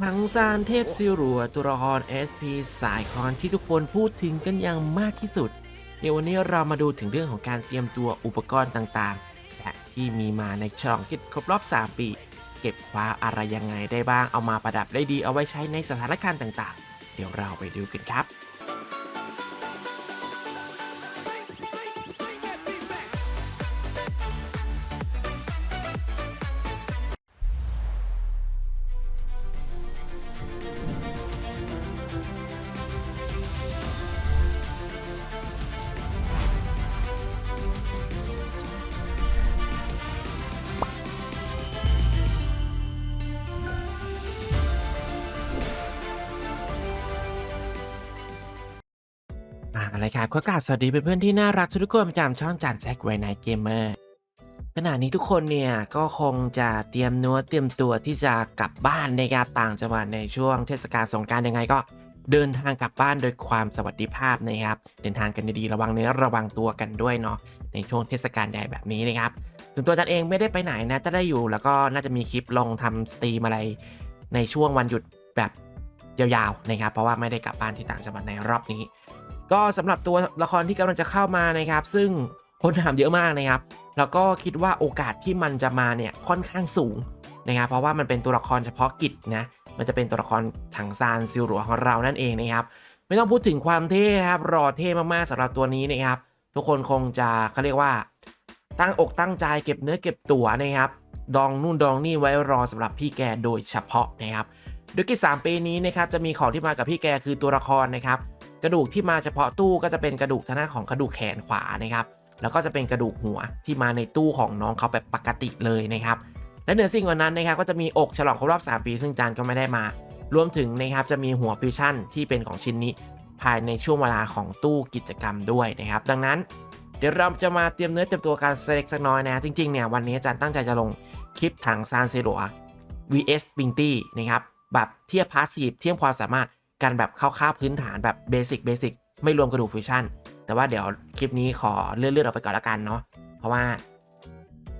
พลังซานเทพซิรัวตัวละคร SP สายคอนที่ทุกคนพูดถึงกันอย่างมากที่สุด เดี๋ยววันนี้เรามาดูถึงเรื่องของการเตรียมตัวอุปกรณ์ต่างๆ และที่มีมาในฉลองกิจครบรอบ 3 ปี เก็บคว้าอะไรยังไงได้บ้างเอามาประดับได้ดีเอาไว้ใช้ในสถานการณ์ต่างๆ เดี๋ยวเราไปดูกันครับ มาเลยครับขอกราบสวัสดีเพื่อนๆที่น่ารักทุกคนประจำช่องจานแจ็คไวไนเกมเมอร์ขณะนี้ทุกคนเนี่ยก็คงจะเตรียมเนื้อเตรียมตัวที่จะกลับบ้านนะครับต่างจังหวัดในช่วงเทศกาลสงการยังไงก็เดินทางกลับบ้านโดยความสวัสดิภาพนะครับ เดินทางกันดีๆระวังเนื้อระวังตัวกันด้วยเนาะในช่วงเทศกาลใหญ่แบบนี้นะครับส่วนตัวจันเองไม่ได้ไปไหนนะจะได้อยู่แล้วก็น่าจะมีคลิปลงทำสตรีมอะไร ในช่วงวันหยุดแบบยาวๆนะครับเพราะว่าไม่ได้กลับบ้านที่ต่างจังหวัดในรอบนี้ ก็สำหรับตัวละครที่กำลังจะเข้ามานะครับ ซึ่งคนถามเยอะมากนะครับ แล้วก็คิดว่าโอกาสที่มันจะมาเนี่ยค่อนข้างสูงนะครับ เพราะว่ามันเป็นตัวละครเฉพาะกิจนะ มันจะเป็นตัวละครถังซานซิลหลัวของเรานั่นเองนะครับ ไม่ต้องพูดถึงความเท่ครับ รอเท่มากๆสำหรับตัวนี้นะครับ ทุกคนคงจะเขาเรียกว่า ตั้งอกตั้งใจเก็บเนื้อเก็บตัวนะครับ ดองนู่นดองนี่ไว้รอสำหรับพี่แกโดยเฉพาะนะครับโดยกิจสามปีนี้นะครับจะมีของที่มากับพี่แกคือตัวละครนะครับ กระดูกที่มาเฉพาะตู้ก็จะเป็นกระดูกทางด้านของกระดูกแขนขวานะครับแล้วก็จะเป็นกระดูกหัวที่มาในตู้ของน้องเขาแบบปกติเลยนะครับและเหนือสิ่งกว่านั้นนะครับก็จะมีอกฉลองครบรอบ 3 ปี ซึ่งจานก็ไม่ได้มารวมถึงนะครับจะมีหัวฟิวชั่นที่เป็นของชิ้นนี้ ภายในช่วงเวลาของตู้กิจกรรมด้วยนะครับดังนั้นเดี๋ยวเราจะมาเตรียมเนื้อเตรียมตัวการเซเล็กสักน้อยนะ จริงๆเนี่ยวันนี้อาจารย์ตั้งใจจะลงคลิปถังซานเซโร vs ปิงตี้นะครับแบบเทียบพาสซีฟเทียบความสามารถ กันแบบคร่าวๆพื้นฐานแบบเบสิกเบสิกไม่รวมกระดูกฟิวชั่น แต่ว่าเดี๋ยวคลิปนี้ขอเลื่อนๆออกไปก่อนละกันเนาะ เพราะว่า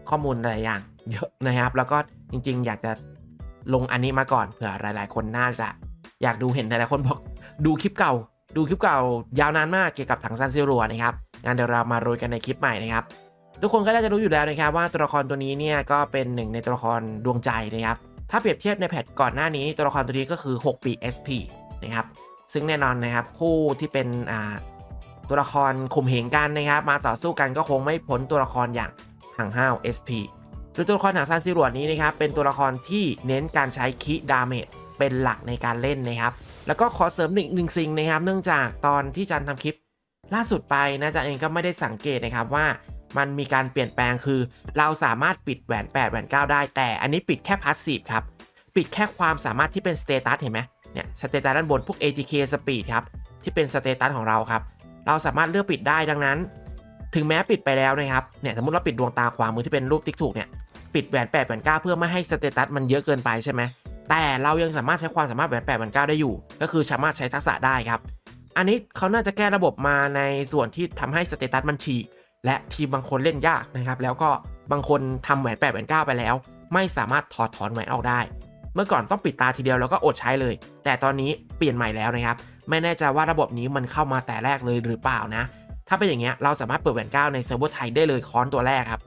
ข้อมูลหลายอย่างเยอะนะครับ แล้วก็จริงๆ อยากจะลงอันนี้มาก่อนเผื่อหลาย ๆ คนน่าจะอยากดูเห็นหลายๆคนบอกดูคลิปเก่า ดูคลิปเก่ายาวนานมากเกี่ยวกับถังซันซิรัวนะครับงั้นเดี๋ยวเรามาโรยกันในคลิปใหม่นะครับ ทุกคนก็น่าจะรู้อยู่แล้วนะครับว่าตัวละครตัวนี้เนี่ยก็เป็นหนึ่งในตัวละครดวงใจนะครับถ้าเปรียบเทียบในแพทก่อนหน้านี้ตัวละครตัวนี้ก็คือ 6 ปี SP นะครับ ซึ่งแน่นอนนะครับคู่ที่เป็นตัวละครข่มเหงกันนะครับ มาต่อสู้กันก็คงไม่พ้นตัวละครอย่างถังห้าว SP โดยตัวละครถังซันซิรวดนี้นะครับเป็นตัวละครที่เน้นการใช้คิดาเมจเป็นหลักในการเล่นนะครับ แล้วก็ขอเสริมหนึ่งหนึ่งสิ่งนะครับ เนื่องจากตอนที่จันทำคลิป ล่าสุดไปนะจันเองก็ไม่ได้สังเกตนะครับว่ามันมีการเปลี่ยนแปลงคือ เราสามารถปิดแหวน 8 แหวน 9 ได้ แต่อันนี้ปิดแค่พาสซีฟครับ ปิดแค่ความสามารถที่เป็นสเตตัสเห็นไหม เนี่ยสเตตัสด้านบนพวก ATK Speed ครับที่เป็นสเตตัสของเราครับ เราสามารถเลือกปิดได้ดังนั้น ถึงแม้ปิดไปแล้วนะครับเนี่ยสมมติเราปิดดวงตาขวามือที่เป็นรูปติ๊กถูกเนี่ยปิดแหวน8แหวน9เพื่อไม่ให้สเตตัสมันเยอะเกินไปใช่ไหมแต่เรายังสามารถใช้ความสามารถแหวน8แหวน9ได้อยู่ ก็คือสามารถใช้ทักษะได้ครับ อันนี้เขาน่าจะแก้ระบบมาในส่วนที่ทำให้สเตตัสมันฉีกและทีมบางคนเล่นยากนะครับ แล้วก็บางคนทำแหวน8แหวน9ไปแล้ว ไม่สามารถถอดถอนแหวนออกได้ เมื่อก่อนต้องปิดตาทีเดียวแล้วก็อดใช้เลย แต่ตอนนี้เปลี่ยนใหม่แล้วนะครับ ไม่แน่ใจว่าระบบนี้มันเข้ามาแต่แรกเลยหรือเปล่านะ ถ้าเป็นอย่างเงี้ยเราสามารถเปิดแหวน9ในเซิร์ฟเวอร์ไทยได้เลยคอนตัวแรกครับ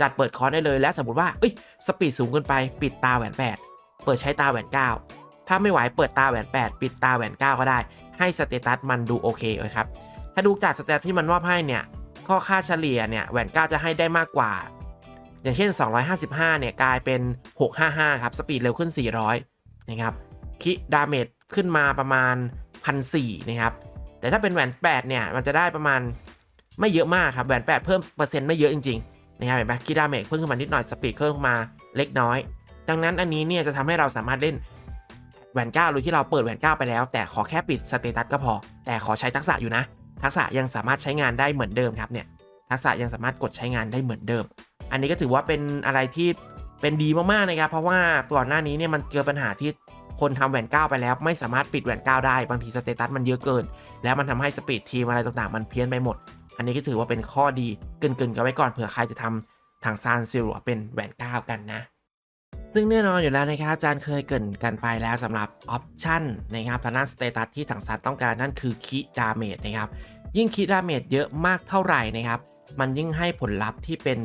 จัดเปิดคอนได้เลยและสมมติว่าเอ้ยสปีดสูงเกินไปปิดตาแหวน 8 เปิดใช้ตาแหวน 9 ถ้าไม่ไหวเปิดตาแหวน 8 ปิดตาแหวน 9 ก็ได้ ให้สเตตัสมันดูโอเคเลยครับถ้าดูจากสเตตัสที่มันมอบให้เนี่ยข้อค่าเฉลี่ยเนี่ยแหวน 9 จะให้ได้มากกว่า อย่างเช่น 255 เนี่ย กลายเป็น 655 ครับ สปีดเร็วขึ้น 400 นะครับ คิดาเมจขึ้นมาประมาณ 1,400 นะครับ แต่ถ้าเป็นแหวน 8 เนี่ย มันจะได้ประมาณไม่เยอะมากครับ แหวน 8 เพิ่มเปอร์เซ็นต์ไม่เยอะจริงๆ นะครับ เห็นไหมคิดาเมจเพิ่มขึ้นมานิดหน่อย สปีดเพิ่มขึ้นมาเล็กน้อย ดังนั้นอันนี้เนี่ยจะทำให้เราสามารถเล่นแหวน9โดยที่เราเปิดแหวน9ไปแล้ว แต่ขอแค่ปิดสเตตัสก็พอ แต่ขอใช้ทักษะอยู่นะ ทักษะยังสามารถใช้งานได้เหมือนเดิมครับเนี่ย ทักษะยังสามารถกดใช้งานได้เหมือนเดิม อันนี้ก็ถือว่าเป็นอะไรที่เป็นดีมากๆนะครับ เพราะว่าก่อนหน้านี้เนี่ยมันเกิดปัญหาที่คนทำแหวน9ไปแล้ว ไม่สามารถปิดแหวน9ได้บางทีสเตตัสมันเยอะเกิน แล้วมันทำให้สปีดทีมอะไรต่างๆ มันเพี้ยนไปหมด อันนี้ก็ถือว่าเป็นข้อดีเกินๆกันไว้ก่อนเผื่อใครจะทำทางซานซิลเป็นแหวน9กันนะซึ่งแน่นอนอยู่แล้วนะครับอาจารย์เคยเกรินกันไปแล้วสำหรับออปชันนะครับทางด้านสเตตัสที่ถังซานต้องการนั่นคือคิดาเมจนะครับยิ่งคิดาเมจเยอะมากเท่าไหร่นะครับมันยิ่งให้ผลลัพธ์ที่เป็น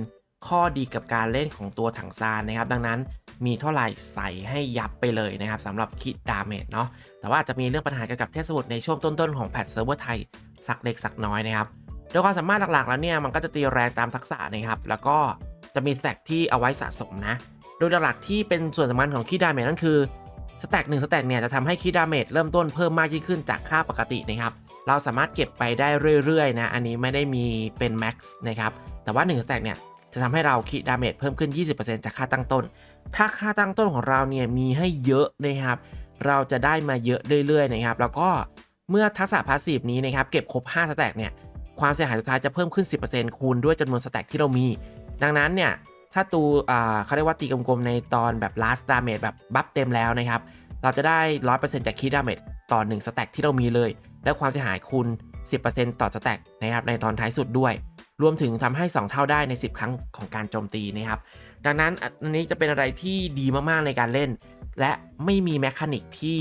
ข้อดีกับการเล่นของตัวถังซานนะครับ ดังนั้นมีเท่าไหร่ใส่ให้ยับไปเลยนะครับสำหรับคิดดาเมจเนาะแต่ว่าอาจจะมีเรื่องปัญหาเกี่ยวกับเทพสมุทรในช่วงต้นๆของแพทเซิร์ฟเวอร์ไทย สักเล็กสักน้อยนะครับโดยความสามารถหลักๆแล้วเนี่ยมันก็จะตีแรงตามทักษะนะครับ แล้วก็จะมีสแต็กที่เอาไว้สะสมนะ โดยหลักๆที่เป็นส่วนสำคัญของคีย์ดาเมจนั่นคือสแต็กหนึ่งสแต็กเนี่ยจะทำให้คีย์ดาเมจเริ่มต้นเพิ่มมากยิ่งขึ้นจากค่าปกตินะครับ เราสามารถเก็บไปได้เรื่อยๆนะ อันนี้ไม่ได้มีเป็นแม็กซ์นะครับ แต่ว่า1สแต็กเนี่ย จะทำให้เราคีย์ดาเมจเพิ่มขึ้น 20%จากค่าตั้งต้น ถ้าค่าตั้งต้นของเราเนี่ยมีให้เยอะนะครับ เราจะได้มาเยอะเรื่อยๆนะครับ แล้วก็เมื่อทักษะพาสซีฟนี้นะครับเก็บครบ5สแต็กเนี่ยความเสียหายสุดท้ายจะเพิ่มขึ้น 10%คูณด้วยจำนวนสแต็กที่เรามี ดังนั้นเนี่ยถ้าตูเขาเรียกว่าตีกลมๆในตอนแบบ last damage แบบบัฟเต็มแล้วนะครับ เราจะได้ 100%จากคีดาเมจต่อ 1 สแต็กที่เรามีเลย และความเสียหายคูณ 10%ต่อสแต็กนะครับในตอนท้ายสุดด้วย รวมถึงทำให้ 2 เท่าได้ใน 10 ครั้งของการโจมตีนะครับ ดังนั้นอันนี้จะเป็นอะไรที่ดีมากๆในการเล่น และไม่มีแมคานิกที่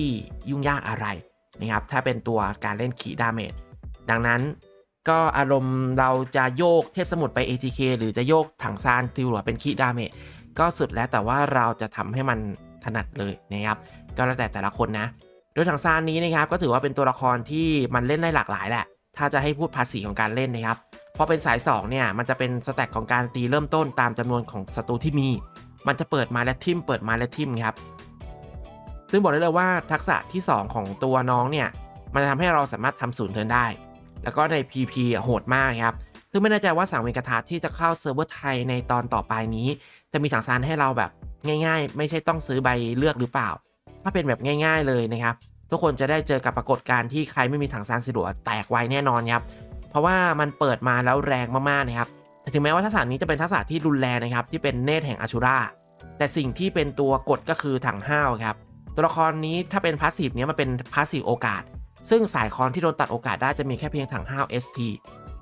ยุ่งยากอะไรนะครับ ถ้าเป็นตัวการเล่นคีดาเมจดังนั้นก็อารมณ์เราจะโยกเทพสมุทรไป ATK หรือจะโยกถังซานติวหลัวเป็นคีดาเมจก็สุดแล้วแต่ว่าเราจะทำให้มันถนัดเลยนะครับ ก็แล้วแต่แต่ละคนนะโดยถังซานนี้นะครับก็ถือว่าเป็นตัวละครที่มันเล่นได้หลากหลายแหละถ้าจะให้พูดภาษีของการเล่นนะครับ พอเป็นสาย2เนี่ยมันจะเป็นสแต็กของการตีเริ่มต้นตามจำนวนของศัตรูที่มี มันจะเปิดมาและทิมเปิดมาและทิมครับ ซึ่งบอกได้เลยว่าทักษะที่ 2 ของตัวน้องเนี่ยมันจะทำให้เราสามารถทำศูนย์เทินได้ แล้วก็ใน PP โหดมากครับซึ่งไม่แน่ใจว่าสังเวยกระทะที่จะเข้าเซิร์ฟเวอร์ไทยในตอนต่อไปนี้ จะมีสังสารให้เราแบบง่าย ๆ ไม่ใช่ต้องซื้อใบเลือกหรือเปล่า ถ้าเป็นแบบง่าย ๆเลยนะครับทุกคนจะได้เจอกับปรากฏการณ์ที่ใครไม่มีถังซานสิลัวแตกไวแน่นอนครับ เพราะว่ามันเปิดมาแล้วแรงมากๆนะครับแต่ถึงแม้ว่าทักษะนี้จะเป็นทักษะที่รุนแรงนะครับที่เป็นเนตแห่งอาชูราแต่สิ่งที่เป็นตัวกดก็คือถังห้าวครับตัวละครนี้ถ้าเป็นพาสซีฟเนี้ยมันเป็นพาสซีฟโอกาส ซึ่งสายคอนที่โดนตัดโอกาสได้จะมีแค่เพียงถังห้าว SP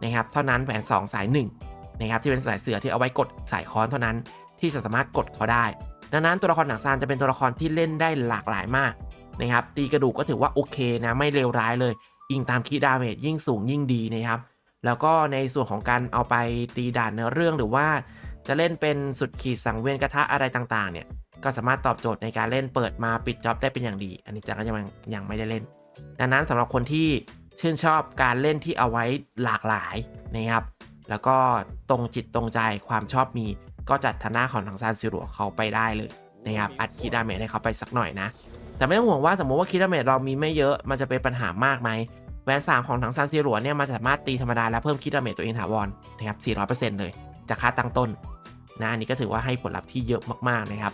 นะครับเท่านั้นแหวน2 สาย1นะครับที่เป็นสายเสือที่เอาไว้กดสายคอนเท่านั้น ที่จะสามารถกดเขาได้ ดังนั้นตัวละครหนังซานจะเป็นตัวละครที่เล่นได้หลากหลายมากนะครับตีกระดูกก็ถือว่าโอเคนะไม่เลวร้ายเลย ยิงตามคีดาเมจยิ่งสูงยิ่งดีนะครับ แล้วก็ในส่วนของการเอาไปตีด่านเนื้อเรื่องหรือว่า จะเล่นเป็นสุดขีดสังเวียนกระทะอะไรต่างๆ เนี่ย ก็สามารถตอบโจทย์ในการเล่นเปิดมาปิดจ็อบได้เป็นอย่างดี อันนี้จังก็ยังยังไม่ได้เล่น ดังนั้นสำหรับคนที่ชื่นชอบการเล่นที่เอาไว้หลากหลายนะครับ แล้วก็ตรงจิตตรงใจความชอบมี ก็จัดทางหน้าของทางซานซิรัวเขาไปได้เลยนะครับอัดคิดาเมจให้เขาไปสักหน่อยนะแต่ไม่ต้องห่วงว่าสมมติว่าคิดาเมจเรามีไม่เยอะมันจะเป็นปัญหามากไหม แวนสามของทางซานซิรัวเนี่ยมันสามารถตีธรรมดาและเพิ่มคิดดาเมจตัวเองถาวรนะครับ 400%เลยจากค่าตั้งต้นนะอันนี้ก็ถือว่าให้ผลลัพธ์ที่เยอะมากๆนะครับ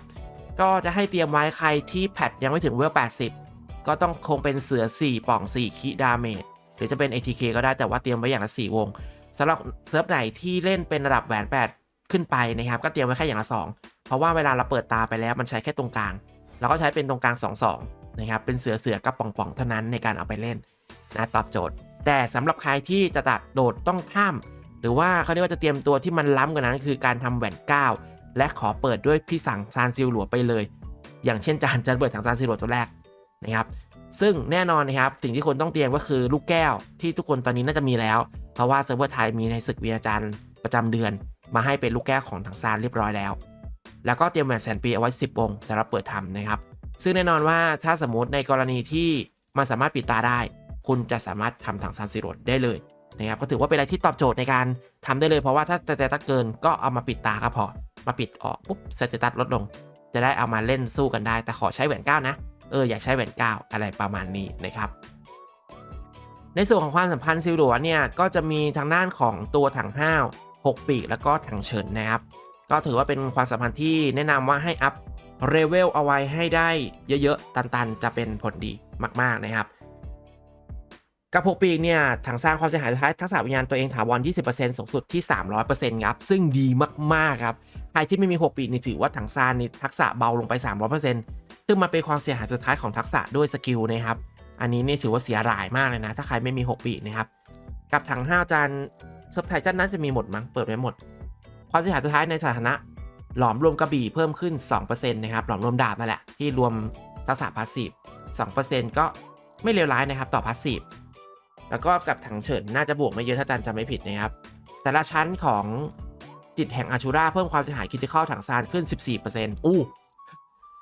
ก็จะให้เตรียมไว้ใครที่แพทยังไม่ถึงเวล 80 ก็ต้องคงเป็นเสือ 4ป่อง 4 คิดาเมจหรือจะเป็น ATK ก็ได้แต่ว่าเตรียมไว้อย่างละ4วงสำหรับเซิร์ฟไหนที่เล่นเป็นระดับแหวน 8 ขึ้นไปนะครับก็เตรียมไว้แค่อย่างละ 2 เพราะว่าเวลาเราเปิดตาไปแล้วมันใช้แค่ตรงกลางเราก็ใช้เป็นตรงกลาง 2-2นะครับเป็นเสือเสือกับป่องป่องๆเท่านั้นในการเอาไปเล่น นะตอบโจทย์ แต่สำหรับใครที่จะตัดโดดต้องข้าม หรือว่าเขาเรียกว่าจะเตรียมตัวที่มันล้ำกว่านั้นคือการทำแหวนก้าวและขอเปิดด้วยพี่สั่งซานซิลหลัวไปเลย อย่างเช่นจานจันเบิดถังซานซิโรตัวแรกนะครับซึ่งแน่นอนนะครับสิ่งที่คนต้องเตรียมก็คือลูกแก้วที่ทุกคนตอนนี้น่าจะมีแล้ว เพราะว่าเซิร์ฟเวอร์ไทยมีในศึกวีอาจารย์ประจำเดือน มาให้เป็นลูกแก้วของถังซานเรียบร้อยแล้ว แล้วก็เตรียมแหวนแสนปีเอาไว้ 10วงสำหรับเปิดทำนะครับ ซึ่งแน่นอนว่าถ้าสมมติในกรณีที่มันสามารถปิดตาได้ คุณจะสามารถทำถังซานซิโรดได้เลยนะครับก็ถือว่าเป็นอะไรที่ตอบโจทย์ในการทำได้เลยเพราะว่าถ้าแต่แต่เกินก็เอามาปิดตาก็พอ มาปิดออกปุ๊บสเตตัสลดลง จะได้เอามาเล่นสู้กันได้ แต่ขอใช้แหวนก้าวนะเอออยากใช้แหวนก้าวอะไรประมาณนี้นะครับในส่วนของความสัมพันธ์ซิลดัวเนี่ยก็จะมีทางด้านของตัวถังห้าว6 ปีกแล้วก็ถังเฉินนะครับ ก็ถือว่าเป็นความสัมพันธ์ที่แนะนำว่าให้อัพเรเวลเอาไว้ให้ได้เยอะๆ ตันๆ จะเป็นผลดีมากๆนะครับ กับ 6 ปีกเนี่ยถังสร้างความเสียหายสุดท้ายทักษะวิญญาณตัวเองถาวร 20%สูงสุดที่ 300%ครับ ซึ่งดีมาก ๆ ครับ ใครที่ไม่มี 6 ปีนี่ถือว่าถังซานนี่ทักษะเบาลงไป 300%ซึ่งมันเป็นความเสียหายสุดท้ายของทักษะด้วยสกิลนะครับ อันนี้นี่ถือว่าเสียรายมากเลยนะ ถ้าใครไม่มี 6 ปีนะครับ กับถังห้าจานซิร์ฟไทยจานนั้นจะมีหมดมั้ง เปิดไว้หมด ความเสียหายสุดท้ายในสถานะ หลอมรวมกระบี่เพิ่มขึ้น 2%นะครับ หลอมรวมดาบนั่นแหละที่รวมทักษะพาสซีฟ2%ก็ไม่เลวร้ายนะครับต่อพาสซีฟ แล้วก็กับถังเฉินน่าจะบวกไม่เยอะถ้าอาจารย์จำไม่ผิดนะครับ แต่ละชั้นของจิตแห่งอาชูราเพิ่มความเสียหายคิติคอลถังซานขึ้น 14%อู้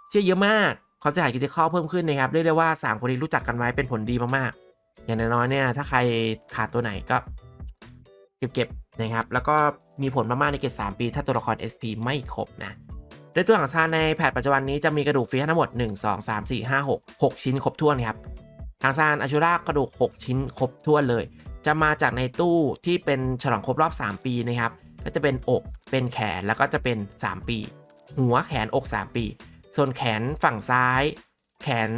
เชี่ยเยอะมากความเสียหายคิติคอลเพิ่มขึ้นนะครับเรียกได้ว่า3คนนี้รู้จักกันไว้เป็นผลดีมากๆ อย่างน้อยๆเนี่ยถ้าใครขาดตัวไหนก็เก็บๆนะครับแล้วก็มีผลมากๆในเกรด3ปี ถ้าตัวละคร SP ไม่ครบนะโดยตัวถังซานในแพทปัจจุบันนี้จะมีกระดูกฟรีทั้งหมด 1 2 3 4 5 6 6 ชิ้นครบถ้วนครับ ถังซานอาชูรากระดูก 6 ชิ้นครบถ้วนเลย จะมาจากในตู้ที่เป็นฉลองครบรอบ 3 ปีนะครับ ก็จะเป็นอกเป็นแขนแล้วก็จะเป็น 3 ปี หัวแขนอก 3 ปี ส่วนแขนฝั่งซ้าย แขน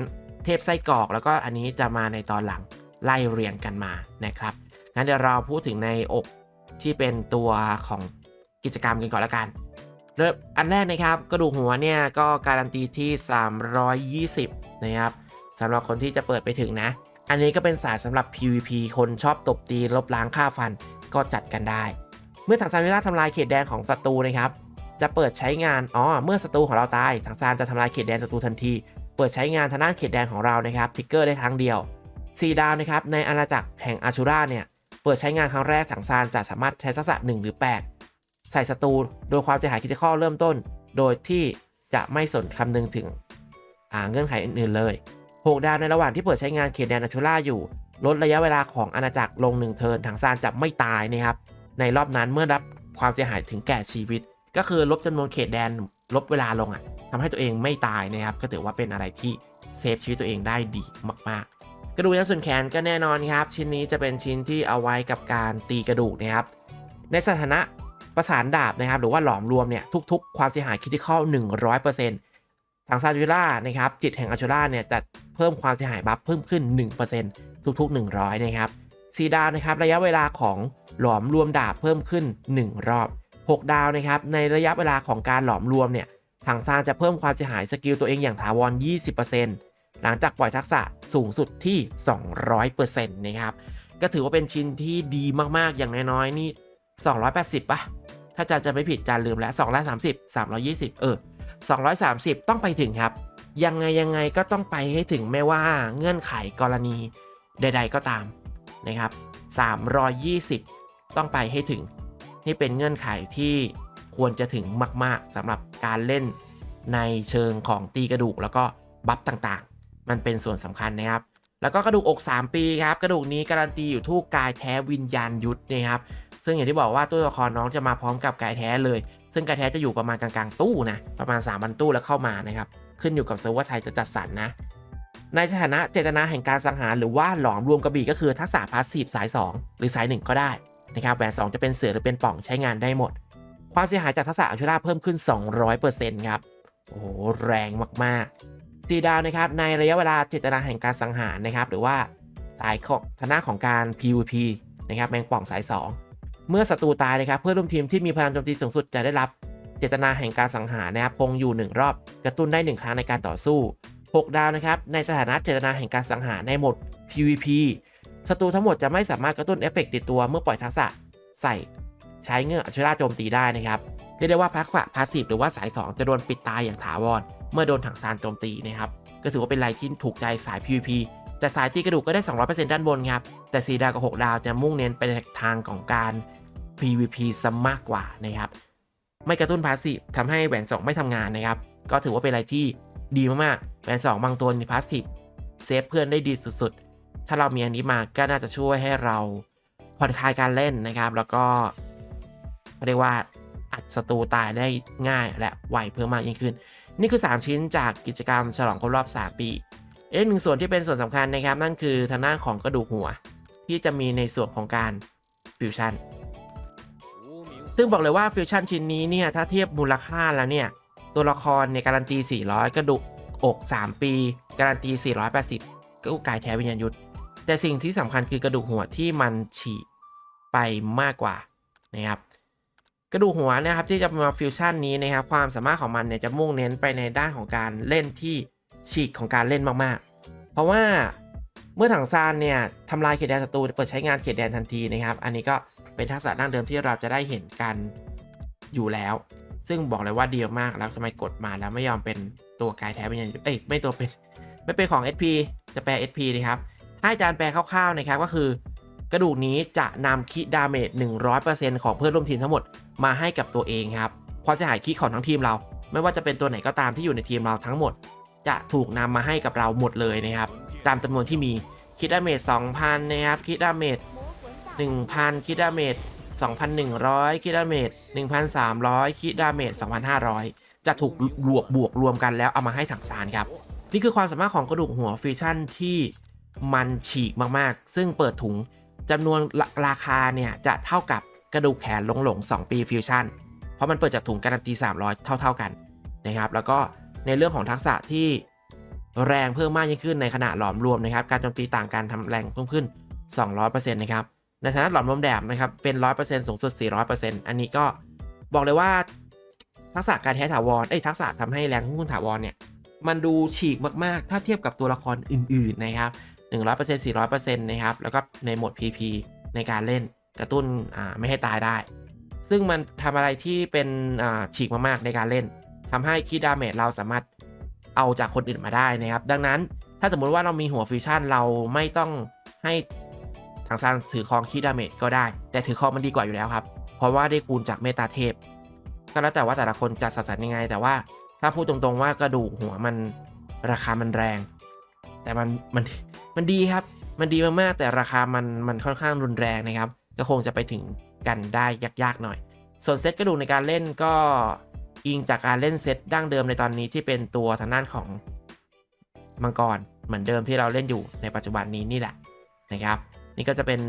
เทพไส้กรอกแล้วก็อันนี้จะมาในตอนหลังไล่เรียงกันมานะครับงั้นเดี๋ยวเราพูดถึงในอกที่เป็นตัวของกิจกรรมกันก่อนละกัน เริ่มอันแรกนะครับกระดูกหัวเนี่ยก็การันตีที่ 320 นะครับ สำหรับคนที่จะเปิดไปถึงนะ อันนี้ก็เป็นสายสำหรับ PVP คนชอบตบตีลบล้างค่าฟันก็จัดกันได้ เมื่อถังซานวิล่าทำลายเขตแดนของศัตรูนะครับจะเปิดใช้งานอ๋อเมื่อศัตรูของเราตายถังซานจะทำลายเขตแดนศัตรูทันที เปิดใช้งานทางด้านเขตแดนของเรานะครับทิกเกอร์ได้ครั้งเดียว4ดาวนะครับในอาณาจักรแห่งอาชูราเนี่ยเปิดใช้งานครั้งแรกถังซานจะสามารถใช้ทักษะ1หรือ 8 ใส่ศัตรูโดยความเสียหายคิดข้อเริ่มต้น โดยที่จะไม่สนคำนึงถึงเงื่อนไขอื่นๆเลย 6ดาวในระหว่างที่เปิดใช้งานเขตแดนอาชูราอยู่ ลดระยะเวลาของอาณาจักรลง1เทิร์นถังซานจะไม่ตายนะครับ ในรอบนั้นเมื่อรับความเสียหายถึงแก่ชีวิต ก็คือลบจำนวนเขตแดนลบเวลาลงอะทำให้ตัวเองไม่ตายนะครับ ก็ถือว่าเป็นอะไรที่เซฟชีวิตตัวเองได้ดีมาก ๆ กระดูกยันส่วนแขนก็แน่นอนครับ ชิ้นนี้จะเป็นชิ้นที่เอาไว้กับการตีกระดูกนะครับ ในสถานะประสานดาบนะครับ หรือว่าหลอมรวมเนี่ยทุก ๆ ความเสียหายคิดที่เข้า100% ทางซาจูล่านะครับจิตแห่งอาชูราเนี่ยจะเพิ่มความเสียหายบัฟเพิ่มขึ้น 1%ทุกๆ 100 นะครับสีดาวนะครับระยะเวลาของหลอมรวมดาบเพิ่มขึ้น 1 รอบ 6 ดาวนะครับในระยะเวลาของการหลอมรวมเนี่ยทางซานจะเพิ่มความเสียหายสกิลตัวเองอย่างถาวร 20%หลังจากปล่อยทักษะสูงสุดที่ 200%นะครับก็ถือว่าเป็นชิ้นที่ดีมากๆอย่างน้อยๆนี่280ป่ะถ้าจานจะไม่ผิดจานลืมแล้ว230 320 เออ 230 ต้องไปถึงครับ ยังไงยังไงก็ต้องไปให้ถึงไม่ว่าเงื่อนไขกรณีใด ๆก็ตามนะครับ 320 ต้องไปให้ถึง นี่เป็นเงื่อนไขที่ควรจะถึงมาก ๆสำหรับการเล่นในเชิงของตีกระดูกแล้วก็บัฟต่างๆ มันเป็นส่วนสำคัญนะครับ แล้วก็กระดูกอก 3 ปีครับ กระดูกนี้การันตีอยู่ทุกกายแท้วิญญาณยุทธนะครับ ซึ่งอย่างที่บอกว่าตัวละครน้องจะมาพร้อมกับกายแท้เลย ซึ่งกายแท้จะอยู่ประมาณกลางๆตู้นะประมาณ3บันตู้แล้วเข้ามานะครับขึ้นอยู่กับเซิร์ฟเวอร์ไทยจะจัดสรรนะในฐานะเจตนาแห่งการสังหารหรือว่าหลอมรวมกระบี่ก็คือทักษะพาสซีฟสาย 2 หรือสาย 1 ก็ได้นะครับแหวน2จะเป็นเสือหรือเป็นป่องใช้งานได้หมด ความเสียหายจากทักษะอัลชูราเพิ่มขึ้น 200%ครับโอ้โหแรงมากๆสีดาวนะครับในระยะเวลาเจตนาแห่งการสังหารนะครับหรือว่าสายของทาน้าของการ PVP นะครับแมงป่องสาย 2 เมื่อศัตรูตายนะครับเพื่อนร่วมทีมที่มีพลังโจมตีสูงสุดจะได้รับเจตนาแห่งการสังหารนะครับคงอยู่ 1 รอบ กระตุ้นได้ 1 ครั้งในการต่อสู้ 6 ดาวนะครับในสถานะเจตนาแห่งการสังหารในโหมด PVP ศัตรูทั้งหมดจะไม่สามารถกระตุ้นเอฟเฟกต์ติดตัวเมื่อปล่อยทักษะใส่ใช้เงื่อนอัจฉริยะโจมตีได้นะครับเรียกได้ว่าพักษะพาสีฟหรือว่าสาย 2 จะโดนปิดตายอย่างถาวร เมื่อโดนถังซานโจมตีนะครับก็ถือว่าเป็นอะไรที่ถูกใจสาย PVP แต่สายตีกระดูกก็ได้ 200%ด้านบนครับแต่ 4 ดาวกับ 6 ดาวจะมุ่งเน้นไปทางของการ PVP ซะมากกว่านะครับ ไม่กระตุ้นพาสซีฟทำให้แหวน2ไม่ทำงานนะครับ ก็ถือว่าเป็นอะไรที่ดีมากๆแหวน2บางตัวมีพาสซีฟเซฟเพื่อนได้ดีสุดๆ ถ้าเรามีอันนี้มาก็น่าจะช่วยให้เราผ่อนคลายการเล่นนะครับ แล้วก็เรียกว่าอัดศัตรูตายได้ง่ายและไวเพิ่มมากยิ่งขึ้น นี่คือ 3 ชิ้นจากกิจกรรมฉลองครบรอบ 3 ปีเอ๊ะหนึ่งส่วนที่เป็นส่วนสำคัญนะครับ นั่นคือทางด้านของกระดูกหัว ที่จะมีในส่วนของการฟิวชั่น ซึ่งบอกเลยว่าฟิวชั่นชิ้นนี้เนี่ย ถ้าเทียบมูลค่าแล้วเนี่ย ตัวละครในยการันตี 400 กระดูกอก 3 ปี การันตี 480ก็กายแท้วิญญาณยุทธแต่สิ่งที่สำคัญคือกระดูกหัวที่มันฉีกไปมากกว่านะครับกระดูกหัวนะครับที่จะมาฟิวชั่นนี้นะครับความสามารถของมันเนี่ยจะมุ่งเน้นไปในด้านของการเล่นที่ฉีกของการเล่นมากๆ เพราะว่า เมื่อถังซานเนี่ยทำลายเขตแดนศัตรูเปิดใช้งานเขตแดนทันทีนะครับ อันนี้ก็เป็นทักษะดั้งเดิมที่เราจะได้เห็นกันอยู่แล้ว ซึ่งบอกเลยว่าดีมากแล้วทำไมกดมาแล้วไม่ยอมเป็นตัวกายแท้เป็นยังเอ้ยไม่ตัวเป็นไม่เป็นของ SP จะแปล SP ดีครับถ้าอาจารย์แปลคร่าวๆนะครับก็คือกระดูกนี้จะนำคิดาเมจ 100%ของเพื่อนร่วมทีมทั้งหมดมาให้กับตัวเองครับความเสียหายคิดของทั้งทีมเรา ไม่ว่าจะเป็นตัวไหนก็ตามที่อยู่ในทีมเราทั้งหมด จะถูกนำมาให้กับเราหมดเลยนะครับ ตามจำนวนที่มีคิดดาเมจ2,000 นะครับคิดดาเมจ1,000 คิดดาเมจ2,100 คิดดาเมจ1,300 คิดดาเมจ2,500 จะถูกบวกบวกรวมกันแล้วเอามาให้ถังซานครับ นี่คือความสามารถของกระดูกหัวฟิวชั่นที่มันฉีกมากๆ ซึ่งเปิดถุงจำนวนราราคาเนี่ย จะเท่ากับกระดูกแขนหลงหลงๆ2ปีฟิวชั่น เพราะมันเปิดจากถุงการันตี 300 เท่า ๆกันนะครับ แล้วก็ในเรื่องของทักษะที่ แรงเพิ่มมากยิ่งขึ้นในขณะหลอมรวมนะครับ การโจมตีต่างกันทำแรงเพิ่มขึ้น 200%นะครับ ในฐานะหลอมรวมแดบนะครับเป็น 100%สูงสุด 400%อันนี้ก็บอกเลยว่าทักษะการแท้ถาวรเอ้ยทักษะทำให้แรงพุ่งถาวรเนี่ยมันดูฉีกมากๆ ถ้าเทียบกับตัวละครอื่นๆนะครับ 100% 400%นะครับ แล้วก็ในโหมด PP ในการเล่นกระตุ้นไม่ให้ตายได้ ซึ่งมันทำอะไรที่เป็นฉีกมากๆในการเล่นทำให้คีดดาเมจเราสามารถ เอาจากคนอื่นมาได้นะครับ ดังนั้นถ้าสมมุติว่าเรามีหัวฟิวชั่นเราไม่ต้องให้ทางซานถือครองคีดาเมจก็ได้ แต่ถือครองมันดีกว่าอยู่แล้วครับ เพราะว่าได้คูณจากเมตาเทพ ก็แล้วแต่ว่าแต่ละคนจะสัดสรรยังไง แต่ว่าถ้าพูดตรงๆว่ากระดูกหัวมันราคามันแรง แต่มันมันมันดีครับ มันดีมากๆแต่ราคามันมันค่อนข้างรุนแรงนะครับ ก็คงจะไปถึงกันได้ยากๆหน่อย ส่วนเซตกระดูกในการเล่นก็ อิงจากการเล่นเซตดั้งเดิมในตอนนี้ที่เป็นตัวทางด้านของมังกรเหมือนเดิมที่เราเล่นอยู่ในปัจจุบันนี้นี่แหละนะครับนี่ก็จะเป็น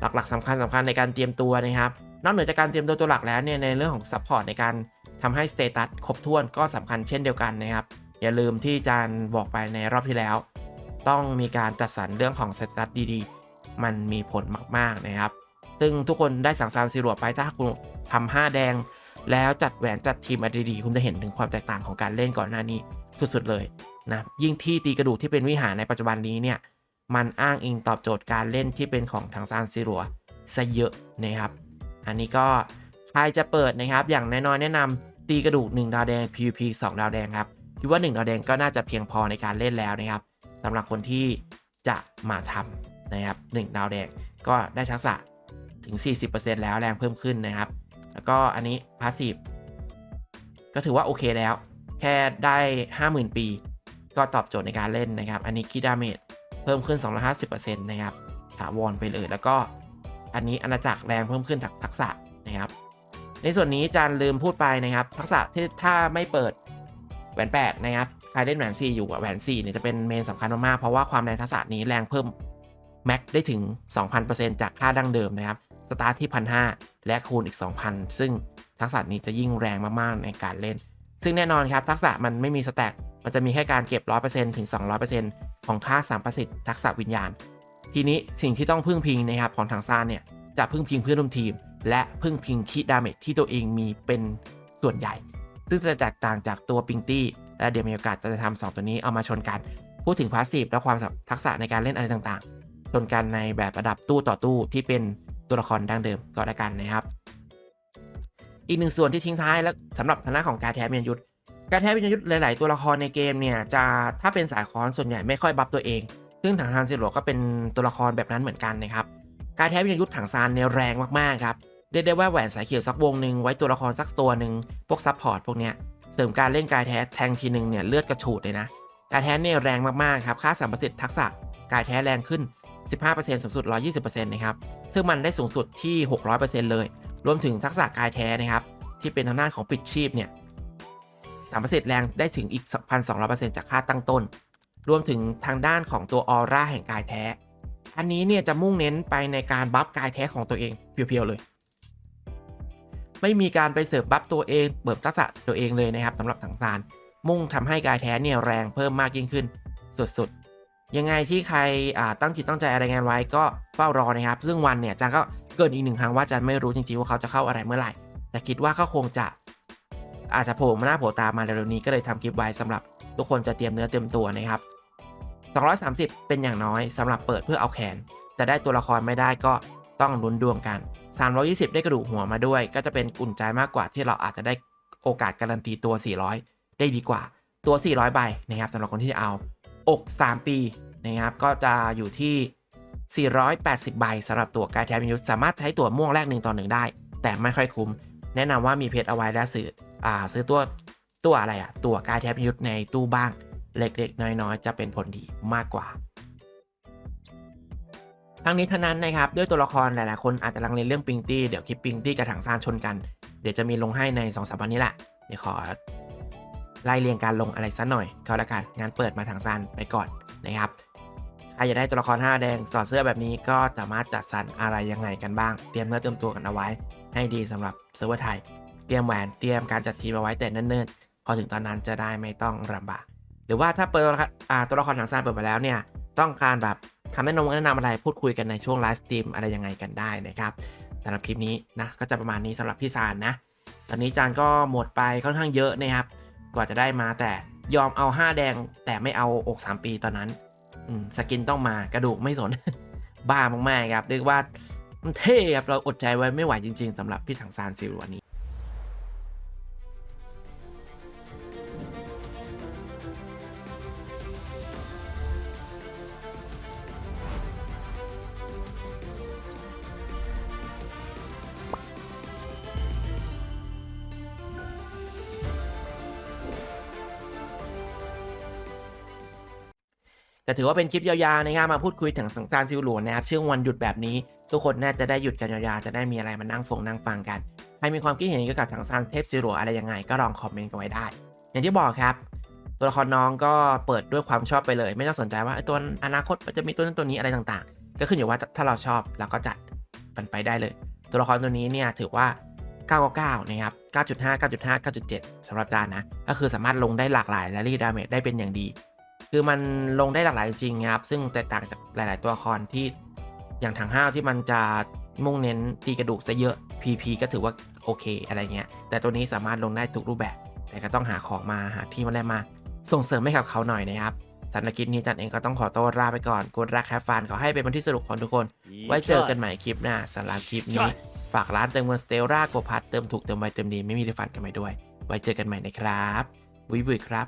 หลักๆสำคัญสำคัญในการเตรียมตัวนะครับ นอกเหนือจากการเตรียมตัวตัวหลักแล้วเนี่ยในเรื่องของซัพพอร์ตในการทำให้สเตตัสครบถ้วนก็สำคัญเช่นเดียวกันนะครับ อย่าลืมที่จานบอกไปในรอบที่แล้ว ต้องมีการจัดสรรเรื่องของสเตตัสดีๆ มันมีผลมากๆนะครับ ซึ่งทุกคนได้สั่งซานซีรัวไปถ้าคุณทำ5แดง แล้วจัดแหวนจัดทีมอดีๆคุณจะเห็นถึงความแตกต่างของการเล่นก่อนหน้านี้สุดๆเลยนะยิ่งที่ตีกระดูกที่เป็นวิหารในปัจจุบันนี้เนี่ยมันอ้างอิงตอบโจทย์การเล่นที่เป็นของทางซานซีรัวซะเยอะนะครับ อันนี้ก็ใครจะเปิดนะครับ อย่างน้อยๆแนะนำตีกระดูก 1 ดาวแดง PVP 2 ดาวแดงครับ คิดว่า 1 ดาวแดงก็น่าจะเพียงพอในการเล่นแล้วนะครับสำหรับคนที่จะมาทำนะครับ 1 ดาวแดงก็ได้ทักษะถึง 40%แล้วแรงเพิ่มขึ้นนะครับ แล้วก็อันนี้พาสซีฟก็ถือว่าโอเคแล้ว แค่ได้ 50,000 ปี ก็ตอบโจทย์ในการเล่นนะครับ อันนี้คิดดาเมจเพิ่มขึ้น 250%นะครับถาวรไปเลย แล้วก็อันนี้อาณาจักรแรงเพิ่มขึ้นจากทักษะนะครับ ในส่วนนี้จานลืมพูดไปนะครับ ทักษะที่ถ้าไม่เปิดแหวน8นะครับใครเล่นแหวน4อยู่แหวน4เนี่ยจะเป็นเมนสำคัญมากๆเพราะว่าความแรงทักษะนี้แรงเพิ่มแม็กได้ถึง 2,000%จากค่าดั้งเดิมนะครับ สตาร์ทที่1,500และคูณอีก 2,000 ซึ่งทักษะนี้จะยิ่งแรงมากๆในการเล่น ซึ่งแน่นอนครับทักษะมันไม่มีสแต็กมันจะมีแค่การเก็บ 100%ถึง 200%ของค่าสามประสิทธิ์ทักษะวิญญาณ ทีนี้สิ่งที่ต้องพึ่งพิงนะครับของทางซานเนี่ยจะพึ่งพิงเพื่อนร่วมทีม และพึ่งพิงคิดดาเมจที่ตัวเองมีเป็นส่วนใหญ่ ซึ่งจะแตกต่างจากตัวปิงตี้และเดี๋ยวมีโอกาสจะทำสองตัวนี้เอามาชนกัน พูดถึงพาสซีฟและความทักษะในการเล่นอะไรต่างๆชนกันในแบบระดับตู้ต่อตู้ที่เป็น ตัวละครดั้งเดิมก็แล้วกันนะครับ อีกหนึ่งส่วนที่ทิ้งท้ายแล้วสำหรับคณะของการแท้เมียนยุทธการแท้เมียนยุทธหลาย ๆ ตัวละครในเกมเนี่ยจะถ้าเป็นสายคอนส่วนใหญ่ไม่ค่อยบัฟตัวเอง ซึ่งถังซานเซโรก็เป็นตัวละครแบบนั้นเหมือนกันนะครับการแท้วิญญายุทธถังซานเนี่ยแรงมาก ๆ ครับเรียกได้ว่าแหวนสายเขียวสักวงหนึ่งไว้ตัวละครสักตัวหนึ่งพวกซับพอร์ตพวกเนี้ยเสริมการเล่นกายแท้แทงทีหนึ่งเนี่ยเลือดกระฉูดเลยนะกายแท้เนี่ยแรงมาก ๆ ครับค่าสัมประสิทธิ์ทักษะกายแท้แรงขึ้น 15%สูงสุด 120%นะครับ ซึ่งมันได้สูงสุดที่ 600%เลย รวมถึงทักษะกายแท้นะครับ ที่เป็นทางด้านของปิดชีพเนี่ยสามประสิทธิ์แรงได้ถึงอีก 1,200%จากค่าตั้งต้น รวมถึงทางด้านของตัวออร่าแห่งกายแท้ อันนี้เนี่ยจะมุ่งเน้นไปในการบัฟกายแท้ของตัวเองเพียวๆเลย ไม่มีการไปเสร์ฟบัฟตัวเองเบิกทักษะตัวเองเลยนะครับสำหรับถังซาน มุ่งทำให้กายแท้เนี่ยแรงเพิ่มมากยิ่งขึ้น สุดๆ ยังไงที่ใครตั้งจิตตั้งใจอะไรงานไว้ก็เฝ้ารอนะครับ ซึ่งวันเนี่ยจางก็เกิดอีกหนึ่งครั้งว่าจะไม่รู้จริงๆว่าเขาจะเข้าอะไรเมื่อไหร่ แต่คิดว่าเขาคงจะอาจจะโผล่มาหน้าโผล่ตามาเร็วๆนี้ก็เลยทำคลิปไว้สำหรับทุกคนจะเตรียมเนื้อเตรียมตัวนะครับ 230 เป็นอย่างน้อยสำหรับเปิดเพื่อเอาแขน จะได้ตัวละครไม่ได้ก็ต้องลุ้นดวงกัน 320 ได้กระดูกหัวมาด้วย ก็จะเป็นอุ่นใจมากกว่าที่เราอาจจะได้โอกาสการันตีตัว 400 ได้ดีกว่าตัว 400 ใบนะครับสำหรับคนที่จะเอา อก 3 ปีนะครับก็จะอยู่ที่ 480 ใบสำหรับตัวกายแทบยุทธสามารถใช้ตัวม่วงแรกหนึ่งต่อหนึ่งได้ แต่ไม่ค่อยคุ้ม แนะนำว่ามีเพจเอาไว้แล้วซื้ออ่าซื้อตัวตัวอะไรอะตัวกายแทบยุทธในตู้บ้าง เล็กๆ น้อยๆ จะเป็นผลดีมากกว่าทั้งนี้ทั้งนั้นนะครับด้วยตัวละครหลายๆคนอาจจะลังเลเรื่องปิงตี้เดี๋ยวคลิปปิงตี้กับถังซานชนกัน เดี๋ยวจะมีลงให้ใน2อสวันนี้แหละเดี๋ยวขอ ไล่เรียงการลงอะไรสักหน่อยก็แล้วกันงานเปิดมาถังซานไปก่อนนะครับใครอยากได้ตัวละคร5แดงสอดเสื้อแบบนี้ก็สามารถจัดสรรอะไรยังไงกันบ้าง เตรียมเนื้อเตรียมตัวกันเอาไว้ ให้ดีสำหรับเซิร์ฟเวอร์ไทย เตรียมแหวนเตรียมการจัดทีมเอาไว้แต่เนิ่นๆ พอถึงตอนนั้นจะได้ไม่ต้องลำบาก หรือว่าถ้าเปิดตัวละครถังซานเปิดมาแล้วเนี่ยต้องการแบบคำแนะนำแนะนำอะไรพูดคุยกันในช่วงไลฟ์สตรีมอะไรยังไงกันได้นะครับสำหรับคลิปนี้นะก็จะประมาณนี้สำหรับพี่ซานนะตอนนี้จานก็หมดไปค่อนข้างเยอะนะครับ กว่าจะได้มาแต่ยอมเอา 5 แดงแต่ไม่เอาอก3 ปีตอนนั้นสกินต้องมากระดูกไม่สน บ้ามากๆครับเรียกว่ามันเท่ครับเราอดใจไว้ไม่ไหวจริง ๆสำหรับพี่ถังซานซิลวันนี้ ถือว่าเป็นคลิปยาวๆนะครับมาพูดคุยถึงสังสารซิวหลวนนะครับช่วงวันหยุดแบบนี้ ทุกคนน่าจะได้หยุดกันยาวๆจะได้มีอะไรมานั่งฟงนั่งฟังกันใครมีความคิดเห็นเกี่ยวกับถังซานเทพซิวหลวนอะไรยังไง ก็ลองคอมเมนต์กันไว้ได้ อย่างที่บอกครับ ตัวละครน้องก็เปิดด้วยความชอบไปเลย ไม่ต้องสนใจว่าตัวอนาคตมันจะมีตัวนั้นตัวนี้อะไรต่างๆ ก็ขึ้นอยู่ว่าถ้าเราชอบเราก็จัดมันไปได้เลย ตัวละครตัวนี้เนี่ยถือว่า999นะครับ 9.5 9.5 9.7สำหรับจานนะ ก็คือสามารถลงได้หลากหลายและรีดาเมจได้เป็นอย่างดี คือมันลงได้หลากหลายจริงๆครับ ซึ่งแตกต่างจากหลาย ๆ ตัวละครที่อย่างถังห้าวที่มันจะมุ่งเน้นตีกระดูกซะเยอะ PP ก็ถือว่าโอเคอะไรเงี้ย แต่ตัวนี้สามารถลงได้ทุกรูปแบบ แต่ก็ต้องหาของมาหาที่มาแลกมา ส่งเสริมให้กับเขาหน่อยนะครับสำหรับคลิปนี้จันเองก็ต้องขอตัวลาไปก่อนกดรักแคฟฟานขอให้เป็นวันที่สนุกของทุกคน ไว้เจอกันใหม่คลิปหน้าสำหรับคลิปนี้ ฝากร้านเติมเงินสเตลล่าโกพัทเติมถูกเติมไวเติมดีไม่มีรีฟันกันใหม่ด้วย ไว้เจอกันใหม่นะครับบุยบุยครับ